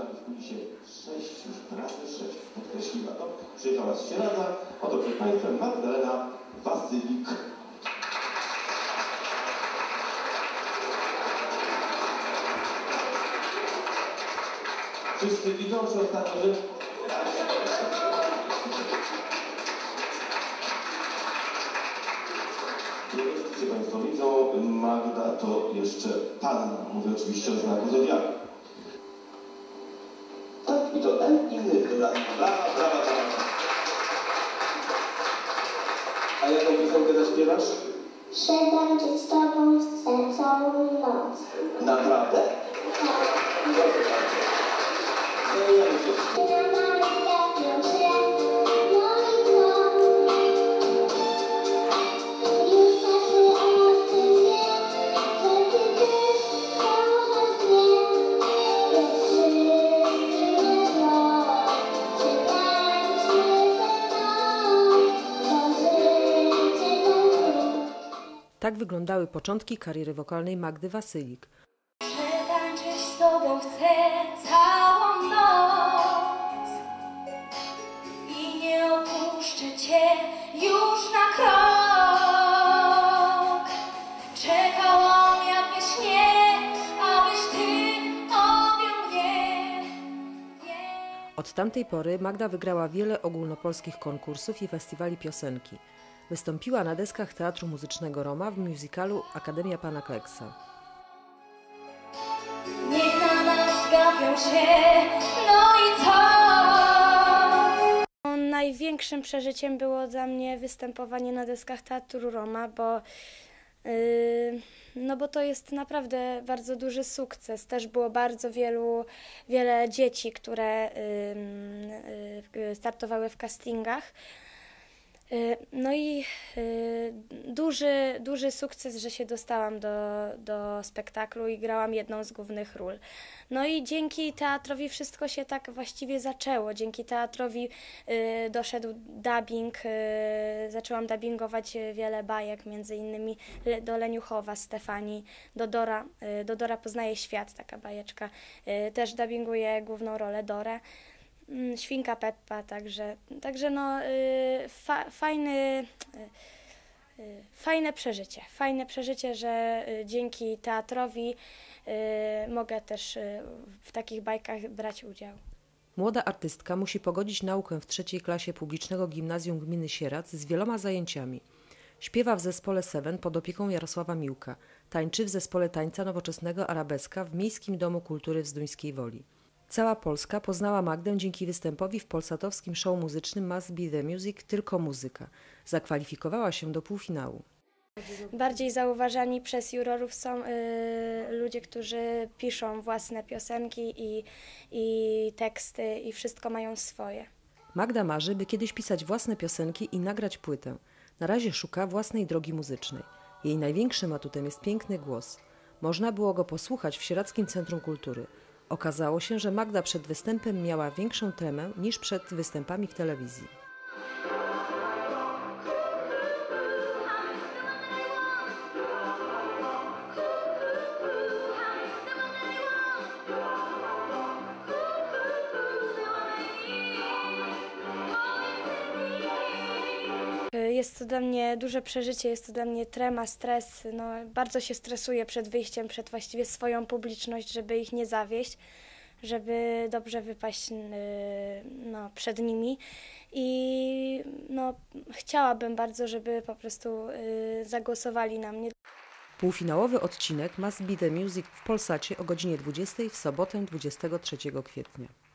gramy w kulisie 6 już razy 6. Podkreśliła to. Przyjechała z Sieradza. Oto przed Państwem Magdalena Wasylik. Wszyscy widzą, czy ostatnio czy Państwo widzą, Magda to jeszcze panna. Mówię oczywiście o znaku zodiaku. Piosenkę zaśpiewasz? Być z tobą chcę całą noc. Naprawdę? Proszę bardzo. Tak wyglądały początki kariery wokalnej Magdy Wasylik. Przetańczyć z tobą chcę całą noc i nie opuszczę cię już na krok. Czekałam jak we śnie, abyś ty objął mnie. Nie. Od tamtej pory Magda wygrała wiele ogólnopolskich konkursów i festiwali piosenki. Wystąpiła na deskach Teatru Muzycznego Roma w musicalu Akademia Pana Kleksa. Niech na nas gapią się, no i co? Największym przeżyciem było dla mnie występowanie na deskach Teatru Roma, bo, yy, no bo to jest naprawdę bardzo duży sukces. Też było bardzo wielu, wiele dzieci, które yy, startowały w castingach. Yy, No i yy, duży, duży sukces, że się dostałam do, do spektaklu i grałam jedną z głównych ról. No i dzięki teatrowi wszystko się tak właściwie zaczęło. Dzięki teatrowi y, doszedł dubbing, zaczęłam dubbingować wiele bajek, między innymi do Leniuchowa, Stefanii, do Dora, do Dora poznaje świat, taka bajeczka. Też dubbinguję główną rolę Dorę. Mm, Świnka Peppa, także, także no, y, fa, fajny, y, y, fajne przeżycie. Fajne przeżycie, że dzięki teatrowi mogę też w takich bajkach brać udział. Młoda artystka musi pogodzić naukę w trzeciej klasie publicznego gimnazjum gminy Sierac z wieloma zajęciami. Śpiewa w zespole Seven pod opieką Jarosława Miłka. Tańczy w zespole tańca nowoczesnego Arabeska w Miejskim Domu Kultury w Zduńskiej Woli. Cała Polska poznała Magdę dzięki występowi w polsatowskim show muzycznym Must Be The Music Tylko Muzyka. Zakwalifikowała się do półfinału. Bardziej zauważani przez jurorów są y, ludzie, którzy piszą własne piosenki i, i teksty i wszystko mają swoje. Magda marzy, by kiedyś pisać własne piosenki i nagrać płytę. Na razie szuka własnej drogi muzycznej. Jej największym atutem jest piękny głos. Można było go posłuchać w Sieradzkim Centrum Kultury. Okazało się, że Magda przed występem miała większą tremę niż przed występami w telewizji. Jest to dla mnie duże przeżycie, jest to dla mnie trema, stres. No, bardzo się stresuję przed wyjściem, przed właściwie swoją publiczność, żeby ich nie zawieść, żeby dobrze wypaść y, no, przed nimi. I no, chciałabym bardzo, żeby po prostu y, zagłosowali na mnie. Półfinałowy odcinek Must Be The Music w Polsacie o godzinie 20 w sobotę 23 kwietnia.